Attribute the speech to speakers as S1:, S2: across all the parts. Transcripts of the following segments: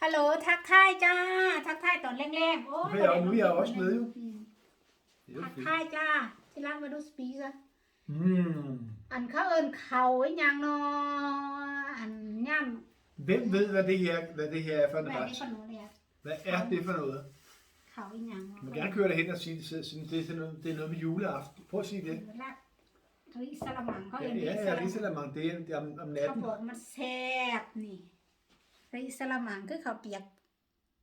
S1: ฮัลโหลทักทายจ้า ทักทายตอนแรงๆโอ้ย
S2: Ja, nu er jeg også med, jo.
S1: อืม
S2: Det er
S1: ทั
S2: jo
S1: ก
S2: fedt.
S1: ทายจ้า ที่รักมาดูสปีซะ
S2: Mm.
S1: อันเขาเอินเขาไอ้หยังเนออันย่
S2: Hvem ved, hvad det her, hvad det her er for ำ en
S1: แม่นี่
S2: ret?
S1: ขนมเลยอะ
S2: Hvad er det for noget?
S1: เขาไอ้หยัง
S2: Du må gerne køre derhen og sige, det, sådan, det, er sådan noget, det er noget med juleaften. Prøv at sige det.
S1: รักริสลามังเขา
S2: Ja,
S1: เอินริ
S2: ja,
S1: ส
S2: ja
S1: ลามัง
S2: risalamang, det er, det er om, om
S1: เขา
S2: natten.
S1: บอกมันแซ่บนี่ ริสลามังคือเขาวเปียก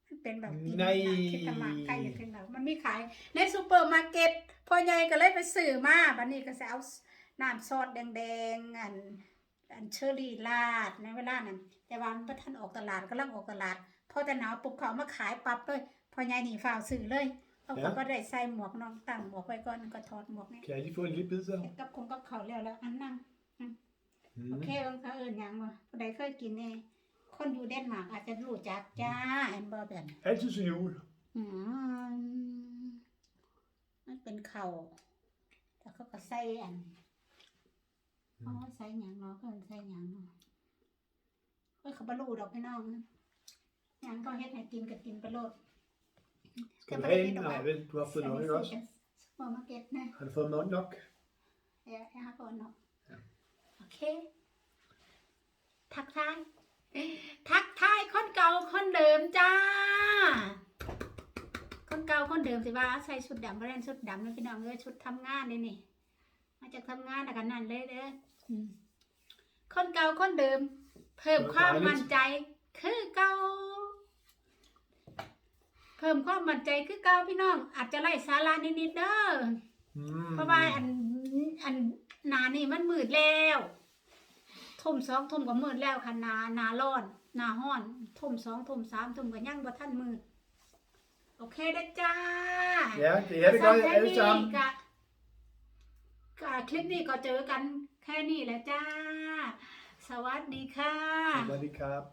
S1: มันเป็นแบบกิน
S2: ใน
S1: คิดตะมากใกล้จะถึงแล้วมันมีขายในซูเปอร์มาร์เก็ตพ่อใหญ่ก็เลยไปซื้อมาบัดนี้ก็จะเอาน้ำซอสแดงๆอัน อันเชอรี่ราดในเวลานั้น แต่ว่ามันบ่ทันออกตลาดกำลังออกตลาดพอแต่หนาวปุ๊บเขาเอามาขายปั๊บเลยพอยายหนีฝ่าวซื้อเลยเขาก็บ่ได้ใส่หมวกน้องตั้งหมวกไว้ก่อนก็ถอดหมวกเนี่ย
S2: Kan jeg lige få en lille bid så?
S1: เฮ็ดกับคงกับเขาวแล้วแล้วอันนั่ง
S2: Mm.
S1: โอเคบางเขาเอิ้นหยังวะผู้ใดเคยกินแน่ คนอยู่เดนมาร์กอาจจะรู้จักจ้าแอนบ่แบบนี้
S2: Altid til jul.
S1: อืมมันเป็นเข่าวแล้วเขาก็ใส่อันอ๋อใส่หยังเนาะเขาเอิ้นใส่หยังเนาะเอ้ยเขาบ่รู้ดอกพี่น้องหยังก็เฮ็ดให้กินก็กินไปโลด
S2: Skal du have en? Nej, vel, du har fået nok, ikke også?
S1: ซูเปอร์มาร์เก็ตนะ
S2: Har du fået nok nok?
S1: เดี๋ยวให้หาก่อนเนาะ
S2: Ja.
S1: โอเค ทักทาย ทักทายคนเก่าคนเดิมจ้า คนเก่าคนเดิมสิว่าใส่ชุดดำเพราะนั้นชุดดำนะพี่น้องเอ้ยชุดทำงานนี่นี่ มาจากทำงานแล้วกันนั่นเลยเด้ออืมคนเก่าคนเดิม เพิ่มความมั่นใจ คือเก่าเพิ่มความมั่นใจคือเก่าพี่น้อง อาจจะไล่สาระนิดๆเด้อ
S2: Mm.
S1: เพราะว่าอันอันหนานี่มันมืดแล้วทุ่มสองทุ่มก็มืดแล้วค่ะหนาหนาร้อนหนาห้อนทุ่มสองทุ่มสามทุ่มก็ยังบ่ทันมืด โอเคเด้อจ้า
S2: Ja, det er det godt alle
S1: ภาษาไทย
S2: sammen.
S1: นี่กะกะคลิปนี้ก็เจอกันแค่นี้แหละจ้า สวัสดีค่ะ
S2: Swadikap.